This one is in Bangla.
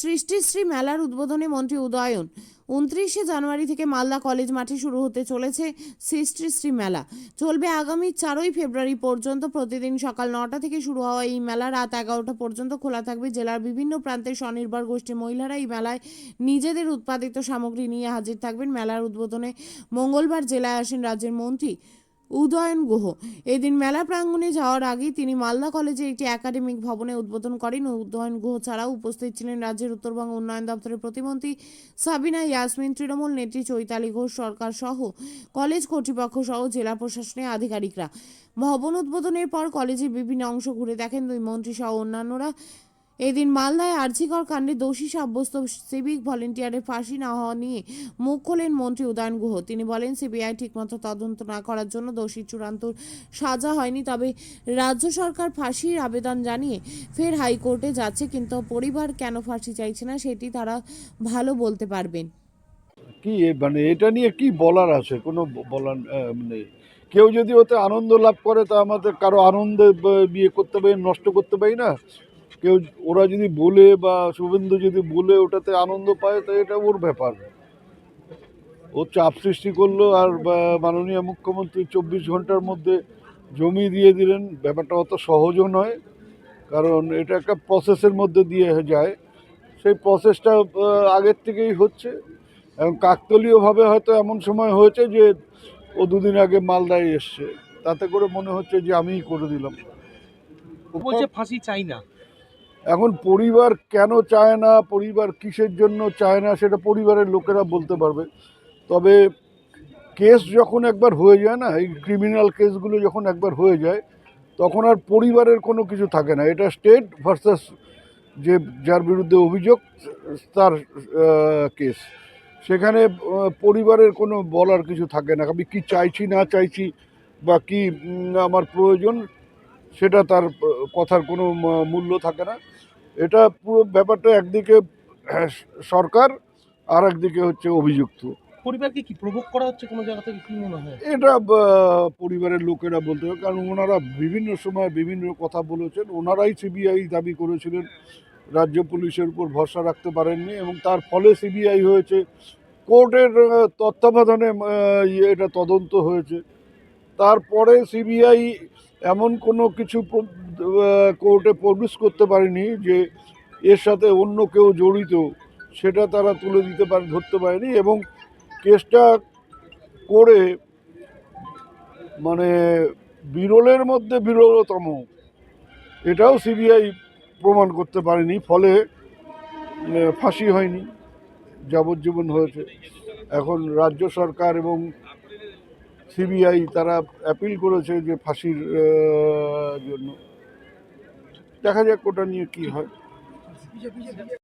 সৃষ্টিশ্রী মেলার উদ্বোধনে মন্ত্রী উদয়ন। উনত্রিশে জানুয়ারি থেকে মালদা কলেজ মাঠে শুরু হতে চলেছে সৃষ্টিশ্রী মেলা। চলবে আগামী চারই ফেব্রুয়ারি পর্যন্ত প্রতিদিন সকাল নটা থেকে শুরু হওয়া এই মেলা রাত এগারোটা পর্যন্ত খোলা থাকবে। জেলার বিভিন্ন প্রান্তের স্বনির্ভর গোষ্ঠীর মহিলারা এই মেলায় নিজেদের উৎপাদিত সামগ্রী নিয়ে হাজির থাকবেন। মেলার উদ্বোধনে মঙ্গলবার জেলায় আসেন রাজ্যের মন্ত্রী উদয়ন গুহ। এদিন মেলা প্রাঙ্গণে যাওয়ার আগেই তিনি মালদা কলেজে একটি একাডেমিক ভবনে উদ্বোধন করেন উদয়ন গুহ ছাড়াও উপস্থিত ছিলেন রাজ্যের উত্তরবঙ্গ উন্নয়ন দপ্তরের প্রতিমন্ত্রী সাবিনা ইয়াসমিন তৃণমূল নেত্রী চৈতালি ঘোষ সরকার সহ কলেজ কর্তৃপক্ষ সহ জেলা প্রশাসনের আধিকারিকরা। ভবন উদ্বোধনের পর কলেজের বিভিন্ন অংশ ঘুরে দেখেন দুই মন্ত্রী সহ অন্যান্যরা এদিন মালদায় আর্জিকর কাণ্ডে দোষী সাব্যস্ত সিভিক ভলেন্টিয়ারের ফাঁসি না হওয়া নিয়ে মুখ খোলেন মন্ত্রী উদয়ন গুহ। তিনি বলেন, সিবিআই ঠিকমতো তদন্ত না করার জন্য দোষী চূড়ান্ত সাজা হয়নি, তবে রাজ্য সরকার ফাঁসির আবেদন জানিয়ে ফের হাইকোর্টে যাচ্ছে, কিন্তু পরিবার কেন ফাঁসি চাইছে না সেটি তারা ভালো বলতে পারবেন। কি মানে এটা নিয়ে কি বলার আছে? কোনো বলার মানে কেউ যদি ওতে আনন্দ লাভ করে, তা আমাদের কারও আনন্দে বিয়ে করতে পারি নষ্ট করতে পারি না? কেউ ওরা যদি বলে বা শুভেন্দু যদি বলে ওটাতে আনন্দ পায় তো এটা ওর ব্যাপার। ও চাপ সৃষ্টি করল আর মাননীয় মুখ্যমন্ত্রী চব্বিশ ঘণ্টার মধ্যে জমি দিয়ে দিলেন। ব্যাপারটা অত সহজও নয়, কারণ এটা একটা প্রসেসের মধ্যে দিয়ে যায়। সেই প্রসেসটা আগের থেকেই হচ্ছে। এবং কাকতলীয়ভাবে হয়তো এমন সময় হয়েছে যে ও দুদিন আগে মালদায় এসছে। তাতে করে মনে হচ্ছে যে আমিই করে দিলাম। ফাঁসি চাই না। এখন পরিবার কেন চায় না, পরিবার কিসের জন্য চায় না, সেটা পরিবারের লোকেরা বলতে পারবে। তবে কেস যখন একবার হয়ে যায় না, এই ক্রিমিনাল কেসগুলো যখন একবার হয়ে যায়, তখন আর পরিবারের কোনো কিছু থাকে না। এটা স্টেট ভার্সাস যে, যার বিরুদ্ধে অভিযোগ, তার কেস। সেখানে পরিবারের কোনো বলার কিছু থাকে না। আমি কি চাইছি, না চাইছি, বা কি আমার প্রয়োজন, সেটা তার কথার কোনো মূল্য থাকে না। এটা পুরো ব্যাপারটা একদিকে সরকার আর একদিকে হচ্ছে অভিযুক্ত। পরিবারকে কি প্রভোগ করা হচ্ছে কোনো জায়গা থেকে? কি মনে হয়? এটা পরিবারের লোকেরা বলতে হবে কারণ ওনারা বিভিন্ন সময় বিভিন্ন কথা বলেছেন। ওনারাই সিবিআই দাবি করেছিলেন রাজ্য পুলিশের উপর ভরসা রাখতে পারেননি এবং তার ফলে সিবিআই হয়েছে। কোর্টের তত্ত্বাবধানে ইয়ে, এটা তদন্ত হয়েছে। তারপরে সিবিআই এমন কোনো কিছু কোর্টে প্রডিউস করতে পারেনি যে এর সাথে অন্য কেউ জড়িত, সেটা তারা তুলে দিতে পারে, ধরতে পারেনি এবং কেসটা করে মানে বিরলের মধ্যে বিরলতম। এটাও সিবিআই প্রমাণ করতে পারেনি, ফলে ফাঁসি হয়নি, যাবজ্জীবন হয়েছে। এখন রাজ্য সরকার এবং সিবিআই তারা অ্যাপিল করেছে যে ফাঁসির জন্য। দেখা যাক ওটা নিয়ে কি হয়।